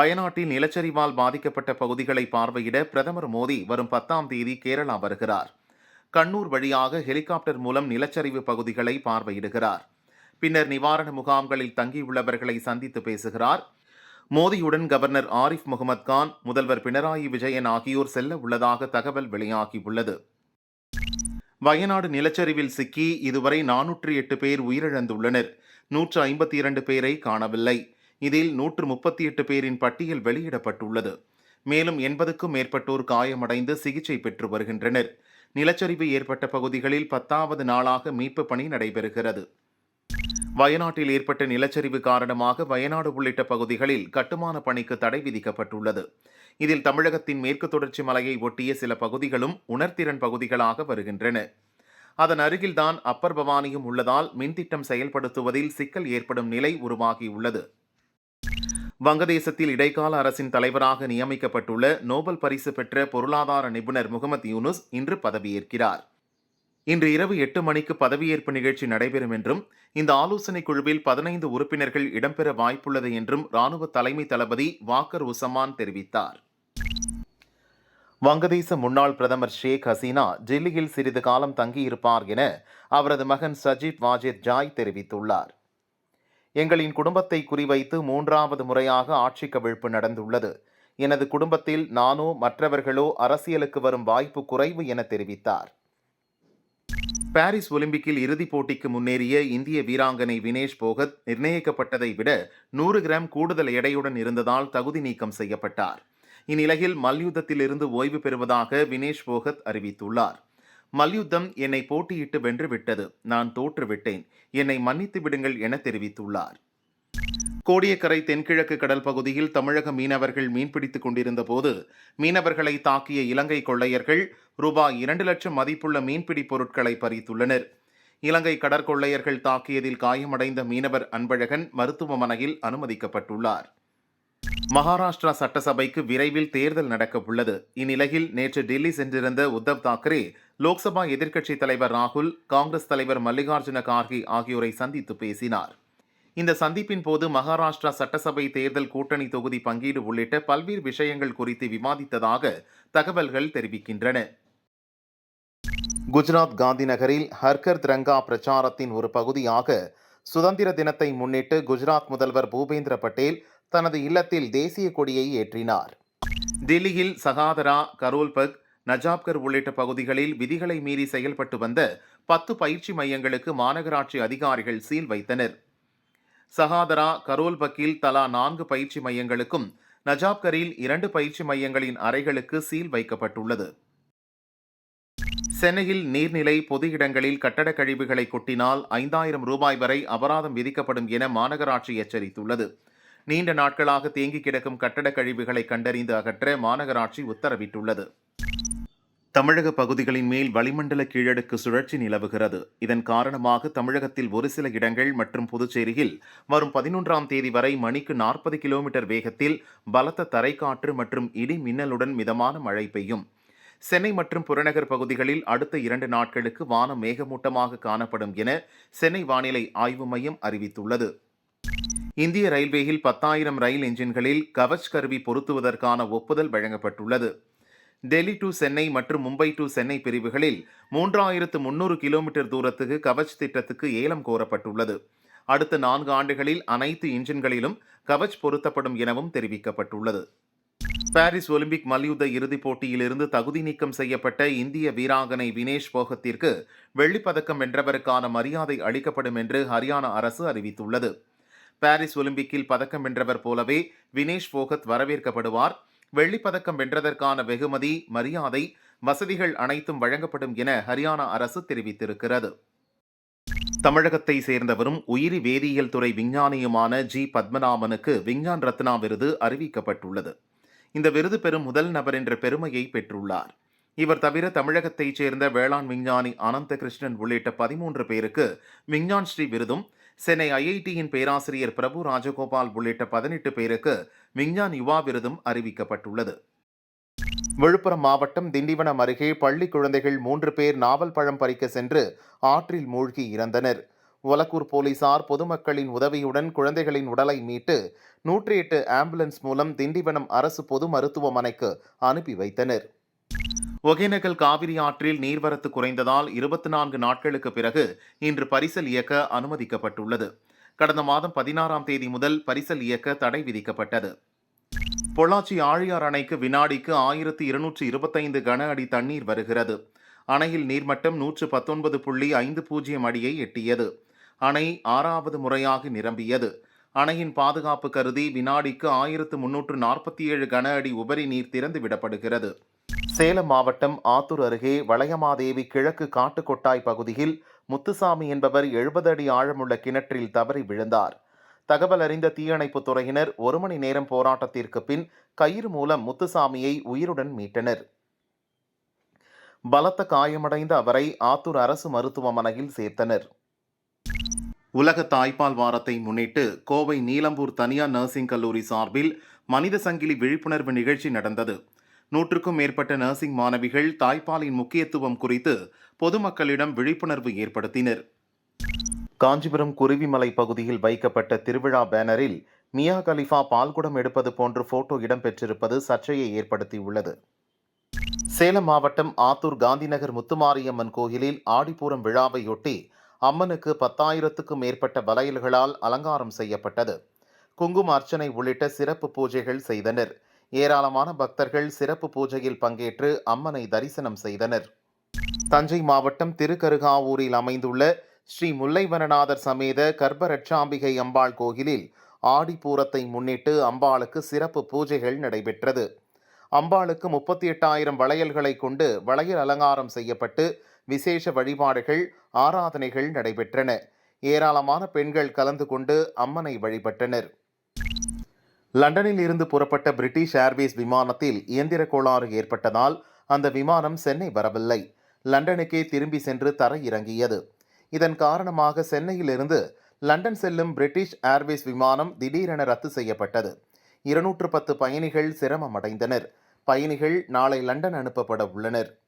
வயநாட்டில் நிலச்சரிவால் பாதிக்கப்பட்ட பகுதிகளை பார்வையிட பிரதமர் மோடி வரும் பத்தாம் தேதி கேரளா வருகிறார். கண்ணூர் வழியாக ஹெலிகாப்டர் மூலம் நிலச்சரிவு பகுதிகளை பார்வையிடுகிறார். பின்னர் நிவாரண முகாம்களில் தங்கியுள்ளவர்களை சந்தித்து பேசுகிறார். மோடியுடன் கவர்னர் ஆரிஃப் முகமது கான் முதல்வர் பினராயி விஜயன் ஆகியோர் செல்ல உள்ளதாக தகவல் வெளியாகியுள்ளது. வயநாடு நிலச்சரிவில் சிக்கி இதுவரை நானூற்றி எட்டு பேர் உயிரிழந்துள்ளனர். நூற்று ஐம்பத்தி இரண்டு பேரை காணவில்லை. இதில் நூற்று முப்பத்தி எட்டு பேரின் பட்டியல் வெளியிடப்பட்டுள்ளது. மேலும் எண்பதுக்கும் மேற்பட்டோர் காயமடைந்து சிகிச்சை பெற்று வருகின்றனர். நிலச்சரிவு ஏற்பட்ட பகுதிகளில் பத்தாவது நாளாக மீட்பு பணி நடைபெறுகிறது. வயநாட்டில் ஏற்பட்ட நிலச்சரிவு காரணமாக வயநாடு உள்ளிட்ட பகுதிகளில் கட்டுமான பணிக்கு தடை விதிக்கப்பட்டுள்ளது. இதில் தமிழகத்தின் மேற்கு தொடர்ச்சி மலையை ஒட்டிய சில பகுதிகளும் உணர்திறன் பகுதிகளாக வருகின்றன. அதன் அருகில்தான் அப்பர் பவானியும் உள்ளதால் மின்திட்டம் செயல்படுத்துவதில் சிக்கல் ஏற்படும் நிலை உருவாகியுள்ளது. வங்கதேசத்தில் இடைக்கால அரசின் தலைவராக நியமிக்கப்பட்டுள்ள நோபல் பரிசு பெற்ற பொருளாதார நிபுணர் முகமது யூனுஸ் இன்று பதவியேற்கிறார். இன்று இரவு எட்டு மணிக்கு பதவியேற்பு நிகழ்ச்சி நடைபெறும் என்றும் இந்த ஆலோசனைக் குழுவில் பதினைந்து உறுப்பினர்கள் இடம்பெற வாய்ப்புள்ளது என்றும் ராணுவ தலைமை தளபதி வாக்கர் உசமான் தெரிவித்தார். வங்கதேச முன்னாள் பிரதமர் ஷேக் ஹசீனா டெல்லியில் சிறிது காலம் தங்கியிருப்பார் என அவரது மகன் சஜித் வாஜித் ஜாய் தெரிவித்துள்ளார். எங்களின் குடும்பத்தை குறிவைத்து மூன்றாவது முறையாக ஆட்சி கவிழ்ப்பு நடந்துள்ளது. எனது குடும்பத்தில் நானோ மற்றவர்களோ அரசியலுக்கு வரும் வாய்ப்பு குறைவு என தெரிவித்தார். பாரிஸ் ஒலிம்பிக்கில் இறுதிப் போட்டிக்கு முன்னேறிய இந்திய வீராங்கனை வினேஷ் போகத் நிர்ணயிக்கப்பட்டதை விட நூறு கிராம் கூடுதல் எடையுடன் இருந்ததால் தகுதி நீக்கம் செய்யப்பட்டார். இந்நிலையில் மல்யுத்தத்திலிருந்து ஓய்வு பெறுவதாக வினேஷ் போகத் அறிவித்துள்ளார். மல்யுத்தம் என்னை போட்டியிட்டு வென்று விட்டது நான் தோற்றுவிட்டேன். என்னை மன்னித்து விடுங்கள் என தெரிவித்துள்ளார். கோடியக்கரை தென்கிழக்கு கடல் பகுதியில் தமிழக மீனவர்கள் மீன்பிடித்துக் கொண்டிருந்த போது மீனவர்களை தாக்கிய இலங்கை கொள்ளையர்கள் ரூபாய் இரண்டு லட்சம் மதிப்புள்ள மீன்பிடி பொருட்களை பறித்துள்ளனர். இலங்கை கடற்கொள்ளையர்கள் தாக்கியதில் காயமடைந்த மீனவர் அன்பழகன் மருத்துவமனையில் அனுமதிக்கப்பட்டுள்ளார். மகாராஷ்டிரா சட்டசபைக்கு விரைவில் தேர்தல் நடக்க உள்ளது இந்நிலையில் நேற்று டெல்லி சென்றிருந்த உத்தவ் தாக்கரே லோக்சபா எதிர்க்கட்சித் தலைவர் ராகுல் காங்கிரஸ் தலைவர் மல்லிகார்ஜுன கார்கே ஆகியோரை சந்தித்து பேசினார். இந்த சந்திப்பின் போது மகாராஷ்டிரா சட்டசபை தேர்தல் கூட்டணி தொகுதி பங்கீடு உள்ளிட்ட பல்வேறு விஷயங்கள் குறித்து விவாதித்ததாக தகவல்கள் தெரிவிக்கின்றன. குஜராத் காந்தி நகரில் ஹர்கர் திரங்கா பிரச்சாரத்தின் ஒரு பகுதியாக சுதந்திர தினத்தை முன்னிட்டு குஜராத் முதல்வர் பூபேந்திர பட்டேல் தனது இல்லத்தில் தேசிய கொடியை ஏற்றினார். டெல்லியில் சகாதரா கரோல்பக் நஜாப்கர் உள்ளிட்ட பகுதிகளில் விதிகளை மீறி செயல்பட்டு வந்த பத்து பயிற்சி மையங்களுக்கு மாநகராட்சி அதிகாரிகள் சீல் வைத்தனர். சகாதரா கரோல்பக்கில் தலா நான்கு பயிற்சி மையங்களுக்கும் நஜாப்கரில் இரண்டு பயிற்சி மையங்களின் அறைகளுக்கு சீல் வைக்கப்பட்டுள்ளது. சென்னையில் நீர்நிலை பொது இடங்களில் கட்டடக் கழிவுகளை கொட்டினால் ஐந்தாயிரம் ரூபாய் வரை அபராதம் விதிக்கப்படும் என மாநகராட்சி எச்சரித்துள்ளது. நீண்ட நாட்களாக தேங்கி கிடக்கும் கட்டடக் கழிவுகளை கண்டறிந்து அகற்ற மாநகராட்சி உத்தரவிட்டுள்ளது. தமிழக பகுதிகளின் மேல் வளிமண்டல கீழடுக்கு சுழற்சி நிலவுகிறது. இதன் காரணமாக தமிழகத்தில் ஒரு சில இடங்கள் மற்றும் புதுச்சேரியில் வரும் பதினொன்றாம் தேதி வரை மணிக்கு நாற்பது கிலோமீட்டர் வேகத்தில் பலத்த தரைக்காற்று மற்றும் இடி மின்னலுடன் மிதமான மழை பெய்யும். சென்னை மற்றும் புறநகர் பகுதிகளில் அடுத்த இரண்டு நாட்களுக்கு வானம் மேகமூட்டமாக காணப்படும் என சென்னை வானிலை ஆய்வு மையம் அறிவித்துள்ளது. இந்திய ரயில்வேயில் பத்தாயிரம் ரயில் என்ஜின்களில் கவச் கருவி பொருத்துவதற்கான ஒப்புதல் வழங்கப்பட்டுள்ளது. டெல்லி டு சென்னை மற்றும் மும்பை டு சென்னை பிரிவுகளில் மூன்றாயிரத்து முன்னூறு கிலோமீட்டர் தூரத்துக்கு கவச் திட்டத்துக்கு ஏலம் கோரப்பட்டுள்ளது. அடுத்த நான்கு ஆண்டுகளில் அனைத்து இன்ஜின்களிலும் கவச் பொருத்தப்படும் எனவும் தெரிவிக்கப்பட்டுள்ளது. பாரிஸ் ஒலிம்பிக் மல்யுத்த இறுதிப் போட்டியிலிருந்து தகுதி நீக்கம் செய்யப்பட்ட இந்திய வீராங்கனை வினேஷ் போகத்திற்கு வெள்ளிப்பதக்கம் வென்றவருக்கான மரியாதை அளிக்கப்படும் என்று ஹரியானா அரசு அறிவித்துள்ளது. பாரிஸ் ஒலிம்பிக்கில் பதக்கம் வென்றவர் போலவே வினேஷ் போகத் வரவேற்கப்படுவார். வெள்ளிப் பதக்கம் வென்றதற்கான வெகுமதி மரியாதை வசதிகள் அனைத்தும் வழங்கப்படும் என ஹரியானா அரசு தெரிவித்திருக்கிறது. தமிழகத்தை சேர்ந்தவரும் உயிரி வேதியியல் துறை விஞ்ஞானியுமான ஜி. பத்மநாபனுக்கு விஞ்ஞான் ரத்னா விருது அறிவிக்கப்பட்டுள்ளது. இந்த விருது பெறும் முதல் நபர் என்ற பெருமையை பெற்றுள்ளார். இவர் தவிர தமிழகத்தைச் சேர்ந்த வேளாண் விஞ்ஞானி அனந்த கிருஷ்ணன் உள்ளிட்ட பதிமூன்று பேருக்கு விஞ்ஞான் ஸ்ரீ விருதும் சென்னை ஐஐடியின் பேராசிரியர் பிரபு ராஜகோபால் உள்ளிட்ட பதினெட்டு பேருக்கு விஞ்ஞான் யுவா விருதும் அறிவிக்கப்பட்டுள்ளது. விழுப்புரம் மாவட்டம் திண்டிவனம் அருகே பள்ளி குழந்தைகள் மூன்று பேர் நாவல் பழம் பறிக்க சென்று ஆற்றில் மூழ்கி இறந்தனர். ஒலக்கூர் போலீசார் பொதுமக்களின் உதவியுடன் குழந்தைகளின் உடலை மீட்டு நூற்றி எட்டு ஆம்புலன்ஸ் மூலம் திண்டிவனம் அரசு பொது மருத்துவமனைக்கு அனுப்பி வைத்தனர். ஒகேனக்கல் காவிரி ஆற்றில் நீர்வரத்து குறைந்ததால் இருபத்தி நான்கு நாட்களுக்கு பிறகு இன்று பரிசல் இயக்க அனுமதிக்கப்பட்டுள்ளது. கடந்த மாதம் பதினாறாம் தேதி முதல் பரிசல் இயக்க தடை விதிக்கப்பட்டது. பொள்ளாச்சி ஆழியார் அணைக்கு வினாடிக்கு ஆயிரத்தி இருநூற்றி இருபத்தைந்து கன அடி தண்ணீர் வருகிறது. அணையில் நீர்மட்டம் நூற்று பத்தொன்பது புள்ளி ஐந்து பூஜ்ஜியம் அடியை எட்டியது. அணை ஆறாவது முறையாக நிரம்பியது. அணையின் பாதுகாப்பு கருதி வினாடிக்கு ஆயிரத்து முன்னூற்று நாற்பத்தி ஏழு கன அடி உபரி நீர் திறந்து விடப்படுகிறது. சேலம் மாவட்டம் ஆத்தூர் அருகே வளையமாதேவி கிழக்கு காட்டுக்கொட்டாய் பகுதியில் முத்துசாமி என்பவர் எழுபது அடி ஆழமுள்ள கிணற்றில் தவறி விழுந்தார். தகவல் அறிந்த தீயணைப்புத் துறையினர் ஒரு மணி நேரம் போராட்டத்திற்கு பின் கயிறு மூலம் முத்துசாமியை உயிருடன் மீட்டனர். பலத்த காயமடைந்த அவரை ஆத்தூர் அரசு மருத்துவமனையில் சேர்த்தனர். உலக தாய்ப்பால் வாரத்தை முன்னிட்டு கோவை நீலம்பூர் தனியார் நர்சிங் கல்லூரி சார்பில் மனித சங்கிலி விழிப்புணர்வு நிகழ்ச்சி நடந்தது. நூற்றுக்கும் மேற்பட்ட நர்சிங் மாணவிகள் தாய்ப்பாலின் முக்கியத்துவம் குறித்து பொதுமக்களிடம் விழிப்புணர்வு ஏற்படுத்தினர். காஞ்சிபுரம் குருவிமலை பகுதியில் வைக்கப்பட்ட திருவிழா பேனரில் மியா கலிஃபா பால்குடம் எடுப்பது போன்ற போட்டோ இடம்பெற்றிருப்பது சர்ச்சையை ஏற்படுத்தியுள்ளது. சேலம் மாவட்டம் ஆத்தூர் காந்திநகர் முத்துமாரியம்மன் கோயிலில் ஆடிப்பூரம் விழாவையொட்டி அம்மனுக்கு பத்தாயிரத்துக்கும் மேற்பட்ட வளையல்களால் அலங்காரம் செய்யப்பட்டது. குங்கும அர்ச்சனை உள்ளிட்ட சிறப்பு பூஜைகள் செய்தனர். ஏராளமான பக்தர்கள் சிறப்பு பூஜையில் பங்கேற்று அம்மனை தரிசனம் செய்தனர். தஞ்சை மாவட்டம் திருக்கருகாவூரில் அமைந்துள்ள ஸ்ரீ முல்லைவனநாதர் சமேத கர்ப்பரட்சாம்பிகை அம்பாள் கோயிலில் ஆடிப்பூரத்தை முன்னிட்டு அம்பாளுக்கு சிறப்பு பூஜைகள் நடைபெற்றது. அம்பாளுக்கு முப்பத்தி எட்டாயிரம் வளையல்களை கொண்டு வளையல் அலங்காரம் செய்யப்பட்டு விசேஷ வழிபாடுகள் ஆராதனைகள் நடைபெற்றன. ஏராளமான பெண்கள் கலந்து கொண்டு அம்மனை வழிபட்டனர். லண்டனில் இருந்து புறப்பட்ட பிரிட்டிஷ் ஏர்வேஸ் விமானத்தில் இயந்திர கோளாறு ஏற்பட்டதால் அந்த விமானம் சென்னை வரவில்லை. லண்டனுக்கே திரும்பி சென்று தர இறங்கியது. இதன் காரணமாக சென்னையிலிருந்து லண்டன் செல்லும் பிரிட்டிஷ் ஏர்வேஸ் விமானம் திடீரென ரத்து செய்யப்பட்டது. இருநூற்று பத்து பயணிகள் சிரமமடைந்தனர். பயணிகள் நாளை லண்டன் அனுப்பப்பட உள்ளனர்.